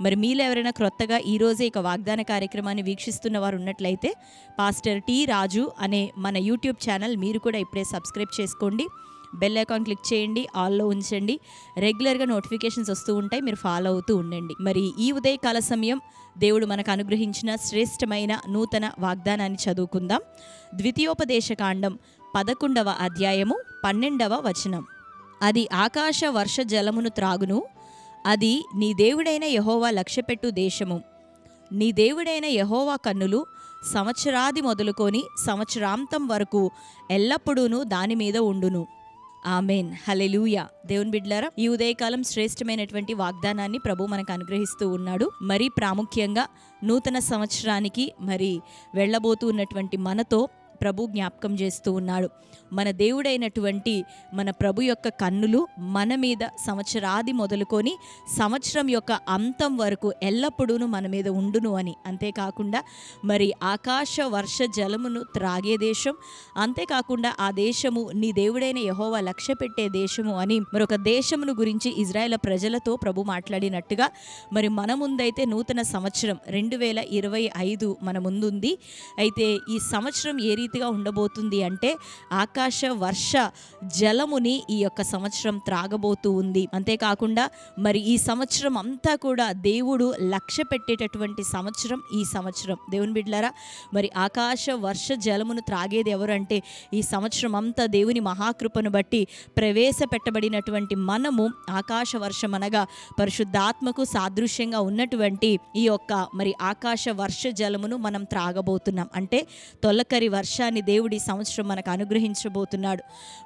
మరి మీలో ఎవరైనా క్రొత్తగా ఈరోజే ఇక వాగ్దాన కార్యక్రమాన్ని వీక్షిస్తున్న వారు ఉన్నట్లయితే పాస్టర్ టి రాజు అనే మన యూట్యూబ్ ఛానల్ మీరు కూడా ఇప్పుడే సబ్స్క్రైబ్ చేసుకోండి. బెల్ ఐకాన్ క్లిక్ చేయండి. ఆల్లో ఉంచండి. రెగ్యులర్గా నోటిఫికేషన్స్ వస్తూ ఉంటాయి. మీరు ఫాలో అవుతూ ఉండండి. మరి ఈ ఉదయకాల సమయం దేవుడు మనకు అనుగ్రహించిన శ్రేష్టమైన నూతన వాగ్దానాన్ని చదువుకుందాం. ద్వితీయోపదేశకాండం పదకొండవ అధ్యాయము పన్నెండవ వచనం. అది ఆకాశ వర్ష జలమును త్రాగును. అది నీ దేవుడైన యహోవా లక్ష్యపెట్టు దేశము. నీ దేవుడైన యహోవా కన్నులు సంవత్సరాది మొదలుకొని సంవత్సరాంతం వరకు ఎల్లప్పుడూను దాని మీద ఉండును. ఆమెన్. హలెలూయ దేవుని బిడ్లారా ఈ ఉదయకాలం శ్రేష్టమైనటువంటి వాగ్దానాన్ని ప్రభు మనకు అనుగ్రహిస్తూ ఉన్నాడు. మరి ప్రాముఖ్యంగా నూతన సంవత్సరానికి మరి వెళ్ళబోతూ ఉన్నటువంటి మనతో ప్రభు జ్ఞాపకం చేస్తూ ఉన్నాడు. మన దేవుడైనటువంటి మన ప్రభు యొక్క కన్నులు మన మీద సంవత్సరాది మొదలుకొని సంవత్సరం యొక్క అంతం వరకు ఎల్లప్పుడూ మన మీద ఉండును అని. అంతేకాకుండా మరి ఆకాశ వర్ష జలమును త్రాగే దేశం అంతేకాకుండా ఆ దేశము నీ దేవుడైన యహోవా లక్ష్య పెట్టే దేశము అని మరొక దేశమును గురించి ఇజ్రాయేల్ ప్రజలతో ప్రభు మాట్లాడినట్టుగా మరి మన ముందైతే నూతన సంవత్సరం రెండు వేల ఇరవై ఐదు మన ముందుంది. అయితే ఈ సంవత్సరం ఏ రీతిగా ఉండబోతుంది అంటే ఆకాశ వర్ష జలముని ఈ యొక్క సంవత్సరం త్రాగబోతూ ఉంది. అంతేకాకుండా మరి ఈ సంవత్సరం అంతా కూడా దేవుడు లక్ష్య పెట్టేటటువంటి సంవత్సరం ఈ సంవత్సరం. దేవుని బిడ్లరా మరి ఆకాశ వర్ష జలమును త్రాగేది ఎవరు అంటే ఈ సంవత్సరం అంతా దేవుని మహాకృపను బట్టి ప్రవేశపెట్టబడినటువంటి మనము ఆకాశ వర్షం అనగా పరిశుద్ధాత్మకు సాదృశ్యంగా ఉన్నటువంటి ఈ యొక్క మరి ఆకాశ వర్ష జలమును మనం త్రాగబోతున్నాం. అంటే తొలకరి వర్షాన్ని దేవుడి సంవత్సరం మనకు అనుగ్రహించబోతున్నాడు.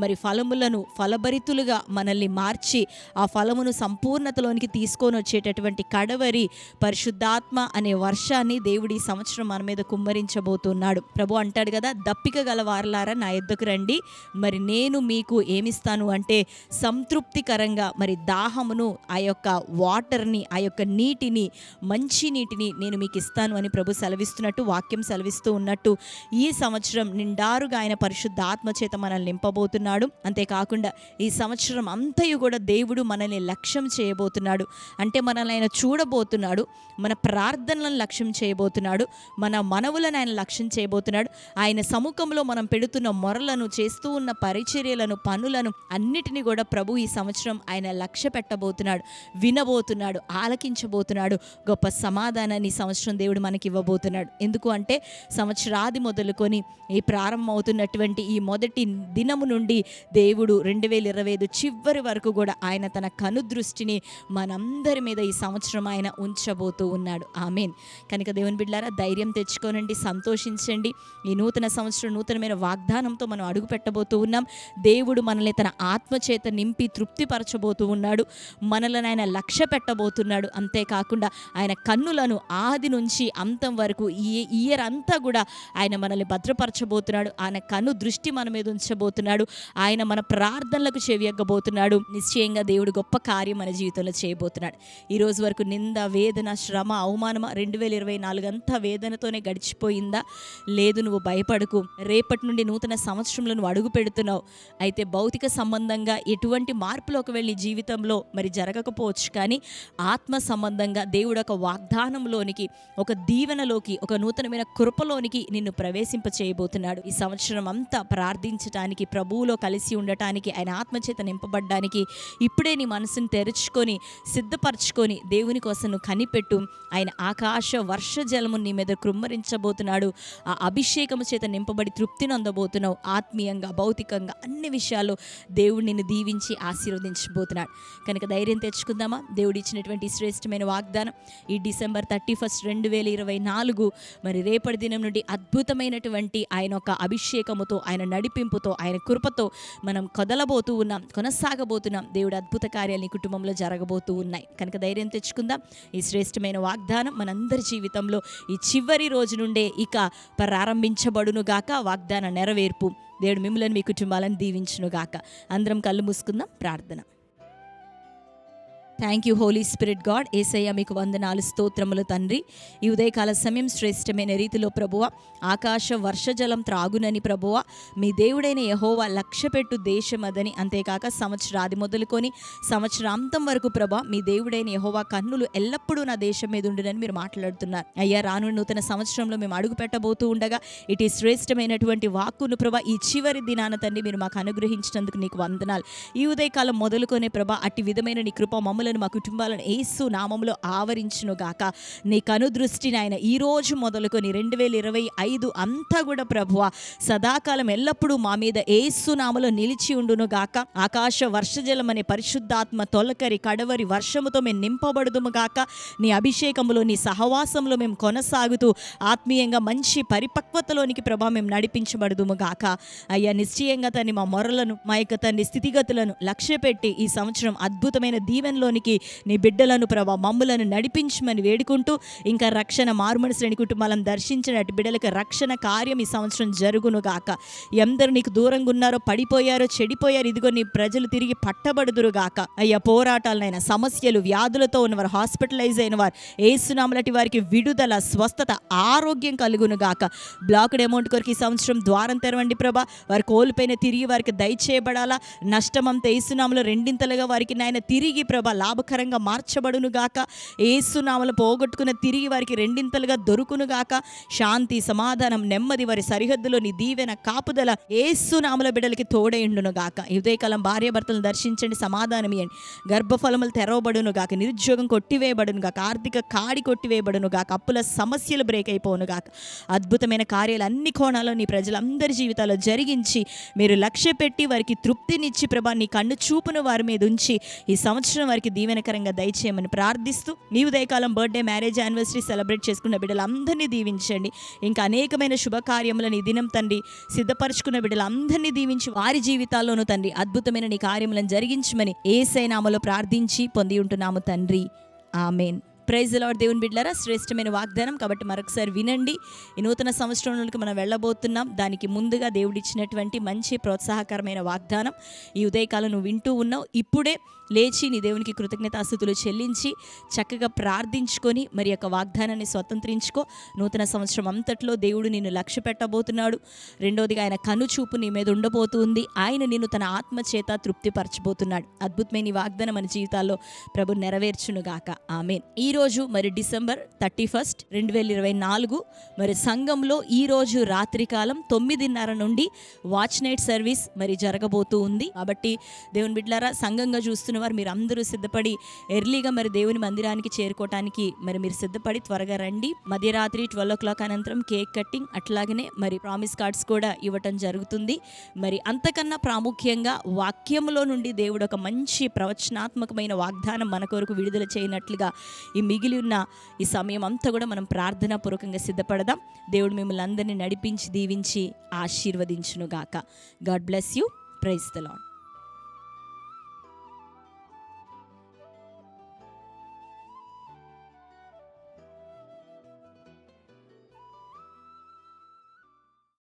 మరి ఫలములను ఫలభరితులుగా మనల్ని మార్చి ఆ ఫలమును సంపూర్ణతలోనికి తీసుకొని వచ్చేటటువంటి కడవరి పరిశుద్ధాత్మ అనే వర్షాన్ని దేవుడి సంవత్సరం మన మీద కుమ్మరించబోతున్నాడు. ప్రభు అంటాడు కదా దప్పిక గల వారలారా నా ఎద్దుకు రండి. మరి నేను మీకు ఏమిస్తాను అంటే సంతృప్తికరంగా మరి దాహమును ఆ యొక్క వాటర్ని ఆ యొక్క నీటిని మంచి నీటిని నేను మీకు ఇస్తాను అని ప్రభు సెలవిస్తున్నట్టు వాక్యం సెలవిస్తూ ఉన్నట్టు ఈ సంవత్సరం నిండారుగా ఆయన పరిశుద్ధ ఆత్మ చేత మనల్ని నింపబోతున్నాడు. అంతేకాకుండా ఈ సంవత్సరం అంతయు కూడా దేవుడు మనల్ని లక్ష్యం చేయబోతున్నాడు. అంటే మనల్ని ఆయన చూడబోతున్నాడు. మన ప్రార్థనలను లక్ష్యం చేయబోతున్నాడు. మన మనవులను ఆయన లక్ష్యం చేయబోతున్నాడు. ఆయన సముఖంలో మనం పెడుతున్న మొరలను చేస్తూ ఉన్న పరిచర్యలను పనులను అన్నిటినీ కూడా ప్రభు ఈ సంవత్సరం ఆయన లక్ష్య పెట్టబోతున్నాడు. వినబోతున్నాడు ఆలకించబోతున్నాడు. గొప్ప సమాధానాన్ని సంవత్సరం దేవుడు మనకి ఇవ్వబోతున్నాడు. ఎందుకు అంటే సంవత్సరాది మొదలుకొని ఈ ప్రారంభమవుతున్నటువంటి ఈ మొదటి దినము నుండి దేవుడు రెండు వేల ఇరవై ఐదు చివరి వరకు కూడా ఆయన తన కనుదృష్టిని మనందరి మీద ఈ సంవత్సరం ఆయన ఉంచబోతూ ఉన్నాడు. ఆమెన్. కనుక దేవుని బిడ్డారా ధైర్యం తెచ్చుకోనండి సంతోషించండి. ఈ నూతన సంవత్సరం నూతనమైన వాగ్దానంతో మనం అడుగు పెట్టబోతూ ఉన్నాం. దేవుడు మనల్ని తన ఆత్మ చేత నింపి తృప్తిపరచబోతూ ఉన్నాడు. మనలను ఆయన లక్ష్య పెట్టబోతున్నాడు. అంతేకాకుండా ఆయన కన్నులను ఆది నుంచి అంతం వరకు ఈ ఇయర్ అంతా కూడా ఆయన మనల్ని మార్చబోతున్నాడు ఆయన కన్ను దృష్టి మన మీద ఉంచబోతున్నాడు. ఆయన మన ప్రార్థనలకు చెవియగ్గబోతున్నాడు నిశ్చయంగా దేవుడు గొప్ప కార్యం మన జీవితంలో చేయబోతున్నాడు. ఈరోజు వరకు నింద వేదన శ్రమ అవమానమ రెండు వేల ఇరవై నాలుగు అంతా వేదనతోనే గడిచిపోయిందా? లేదు నువ్వు భయపడకు. రేపటి నుండి నూతన సంవత్సరంలో నువ్వు అడుగు పెడుతున్నావు. అయితే భౌతిక సంబంధంగా ఎటువంటి మార్పులోకి వెళ్ళి జీవితంలో మరి జరగకపోవచ్చు కానీ ఆత్మ సంబంధంగా దేవుడు ఒక వాగ్దానంలోనికి ఒక దీవెనలోకి ఒక నూతనమైన కృపలోనికి నిన్ను ప్రవేశింప చేయబో చేయబోతున్నాడు. ఈ సంవత్సరం అంతా ప్రార్థించటానికి ప్రభువులో కలిసి ఉండటానికి ఆయన ఆత్మచేత నింపబడ్డానికి ఇప్పుడే నీ మనసును తెరుచుకొని సిద్ధపరచుకొని దేవుని కోసం నువ్వు కనిపెట్టు. ఆయన ఆకాశ వర్ష జలము నీ మీద కృమ్మరించబోతున్నాడు. ఆ అభిషేకము చేత నింపబడి తృప్తిని అందబోతున్నావు ఆత్మీయంగా భౌతికంగా అన్ని విషయాలు దేవుడు నిన్ను దీవించి ఆశీర్వదించబోతున్నాడు. కనుక ధైర్యం తెచ్చుకుందామా? దేవుడు ఇచ్చినటువంటి శ్రేష్ఠమైన శ్రేష్టమైన వాగ్దానం ఈ డిసెంబర్ థర్టీ ఫస్ట్ రెండు వేల ఇరవై నాలుగు. మరి రేపటి దినం నుండి అద్భుతమైనటువంటి ఆయన యొక్క అభిషేకముతో ఆయన నడిపింపుతో ఆయన కృపతో మనం కదలబోతూ ఉన్నాం కొనసాగబోతున్నాం. దేవుడు అద్భుత కార్యాలు నీ కుటుంబంలో జరగబోతూ ఉన్నాయి. కనుక ధైర్యం తెచ్చుకుందాం. ఈ శ్రేష్టమైన వాగ్దానం మనందరి జీవితంలో ఈ చివరి రోజు నుండే ఇక ప్రారంభించబడును గాక. వాగ్దాన నెరవేర్పు. దేవుడు మిమ్మల్ని మీ కుటుంబాలను దీవించును గాక. అందరం కళ్ళు మూసుకుందాం. ప్రార్థన. Thank you holy spirit God Yesayya మీకు వందనాలు స్తోత్రములు తండ్రి. ఈ ఉదయకాల సమయం శ్రేష్టమైన రీతిలో ప్రభువ ఆకాశ వర్షజలం త్రాగునని ప్రభువ మీ దేవుడైన యహోవా లక్ష్యపెట్టు దేశం అదని అంతేకాక సంవత్సరాది మొదలుకొని సంవత్సరాంతం వరకు ప్రభ మీ దేవుడైన యహోవా కన్నులు ఎల్లప్పుడూ నా దేశం మీద ఉండునని మీరు మాట్లాడుతున్నారు. అయ్యా రాను నూతన సంవత్సరంలో మేము అడుగు పెట్టబోతూ ఉండగా ఇటు శ్రేష్టమైనటువంటి వాక్కును ప్రభ ఈ చివరి దినాన తండ్రి మీరు మాకు అనుగ్రహించినందుకు నీకు వందనాలు. ఈ ఉదయకాలం మొదలుకొనే ప్రభ అట్టి విధమైన నీ కృప మమ్మల్ని మా కుటుంబాలను ఏసు నామములో ఆవరించును గాక. నీ కనుదృష్టిని ఆయన ఈ రోజు మొదలుకొని రెండు వేల ఇరవై ఐదు అంతా కూడా ప్రభువ సదాకాలం ఎల్లప్పుడూ మా మీద ఏసు నామలో నిలిచి ఉండును గాక. ఆకాశ వర్షజలం అనే పరిశుద్ధాత్మ తొలకరి కడవరి వర్షముతో మేము నింపబడుదుము గాక. నీ అభిషేకములో నీ సహవాసంలో మేము కొనసాగుతూ ఆత్మీయంగా మంచి పరిపక్వతలోనికి ప్రభా మేము నడిపించబడుదుము గాక. అయ్యా నిశ్చయంగా తన్ని మా మొరలను మా యొక్క తన్ని స్థితిగతులను లక్ష్యపెట్టి ఈ సంవత్సరం అద్భుతమైన రక్షణలోనికి నీ బిడ్డలను ప్రభా మమ్ములను నడిపించమని వేడుకుంటూ ఇంకా రక్షణ మారుమనసులేని కుటుంబాలను దర్శించిన అటు బిడ్డలకు రక్షణ కార్యం ఈ సంవత్సరం జరుగును గాక. ఎందరు నీకు దూరంగా ఉన్నారో పడిపోయారో చెడిపోయారు ఇదిగో నీ ప్రజలు తిరిగి పట్టబడుదురు గాక. అయ్యా పోరాటాలనైనా సమస్యలు వ్యాధులతో ఉన్నవారు హాస్పిటలైజ్ అయిన వారు ఏసునామలటి వారికి విడుదల స్వస్థత ఆరోగ్యం కలుగును గాక. బ్లాక్డ్ అమౌంట్ కొరకు ఈ సంవత్సరం ద్వారం తెరవండి ప్రభా. వారు కోల్పోయిన తిరిగి వారికి దయచేయబడాలా. నష్టమంతా ఏసునామలో రెండింతలుగా వారికి నాయన తిరిగి ప్రభా లాభకరంగా మార్చబడును గాక. ఏసునామలు పోగొట్టుకున్న తిరిగి వారికి రెండింతలుగా దొరుకును గాక. శాంతి సమాధానం నెమ్మది వారి సరిహద్దులోని దీవెన కాపుదల ఏసునామల బిడ్డలకి తోడైండును గాక. ఈ ఉదయకాలం భార్య భర్తలను దర్శించండి సమాధానం ఇవ్వండి గర్భఫలములు తెరవబడును గాక నిరుద్యోగం కొట్టివేయబడును గాక ఆర్థిక కాడి కొట్టివేయబడును గాక అప్పుల సమస్యలు బ్రేక్ అయిపోను గాక. అద్భుతమైన కార్యాలు అన్ని కోణాల్లో నీ ప్రజలందరి జీవితాల్లో జరిగించి మీరు లక్ష్య పెట్టి వారికి తృప్తినిచ్చి ప్రభా నీ కన్ను చూపును వారి మీద ఉంచి ఈ సంవత్సరం వారికి దీవెనకరంగా దయచేయమని ప్రార్థిస్తూ నీవు ఉదయకాలం బర్త్డే మ్యారేజ్ యానివర్సరీ సెలబ్రేట్ చేసుకున్న బిడ్డలందరినీ దీవించండి. ఇంకా అనేకమైన శుభకార్యములను ఈ దినం తండ్రి సిద్ధపరచుకున్న బిడ్డలందరినీ దీవించి వారి జీవితాల్లోనూ తండ్రి అద్భుతమైన నీ కార్యములను జరిగించమని ఏసైనామలో ప్రార్థించి పొంది ఉంటున్నాము తండ్రి. ఆమెన్. ప్రైజ్ లాడ్ దేవుని బిడ్లరా శ్రేష్టమైన వాగ్దానం కాబట్టి మరొకసారి వినండి. ఈ నూతన సంవత్సరంలోకి మనం వెళ్ళబోతున్నాం. దానికి ముందుగా దేవుడిచ్చినటువంటి మంచి ప్రోత్సాహకరమైన వాగ్దానం. ఈ ఉదయకాలం నువ్వు వింటూ ఉన్నావు. ఇప్పుడే లేచి నీ దేవునికి కృతజ్ఞతాస్థుతులు చెల్లించి చక్కగా ప్రార్థించుకొని మరి యొక్క వాగ్దానాన్ని స్వతంత్రించుకో. నూతన సంవత్సరం అంతట్లో దేవుడు నిన్ను లక్ష్య పెట్టబోతున్నాడు. రెండోదిగా ఆయన కనుచూపు నీ మీద ఉండబోతుంది. ఆయన నిన్ను తన ఆత్మ చేత తృప్తిపరచబోతున్నాడు. అద్భుతమైన ఈ వాగ్దానం మన జీవితాల్లో ప్రభు నెరవేర్చునుగాక. ఆమె ఈ రోజు మరి డిసెంబర్ థర్టీ ఫస్ట్ రెండు వేల ఇరవై నాలుగు మరి సంఘంలో ఈ రోజు రాత్రికాలం తొమ్మిదిన్నర నుండి వాచ్ నైట్ సర్వీస్ మరి జరగబోతూ ఉంది. కాబట్టి దేవుని బిడ్లారా సంఘంగా చూస్తున్న వారు మీరు అందరూ సిద్ధపడి ఎర్లీగా మరి దేవుని మందిరానికి చేరుకోవటానికి మరి మీరు సిద్ధపడి త్వరగా రండి. మధ్యరాత్రి ట్వెల్వ్ ఓ క్లాక్ అనంతరం కేక్ కట్టింగ్ అట్లాగనే మరి ప్రామిస్ కార్డ్స్ కూడా ఇవ్వటం జరుగుతుంది. మరి అంతకన్నా ప్రాముఖ్యంగా వాక్యంలో నుండి దేవుడు ఒక మంచి ప్రవచనాత్మకమైన వాగ్దానం మన కొరకు విడుదల చేయనట్లుగా ఈ మిగిలి ఉన్న ఈ సమయం అంతా కూడా మనం ప్రార్థనా పూర్వకంగా సిద్ధపడదాం. దేవుడు మిమ్మల్ని అందరినీ నడిపించి దీవించి ఆశీర్వదించునుగాక. God bless you. Praise the Lord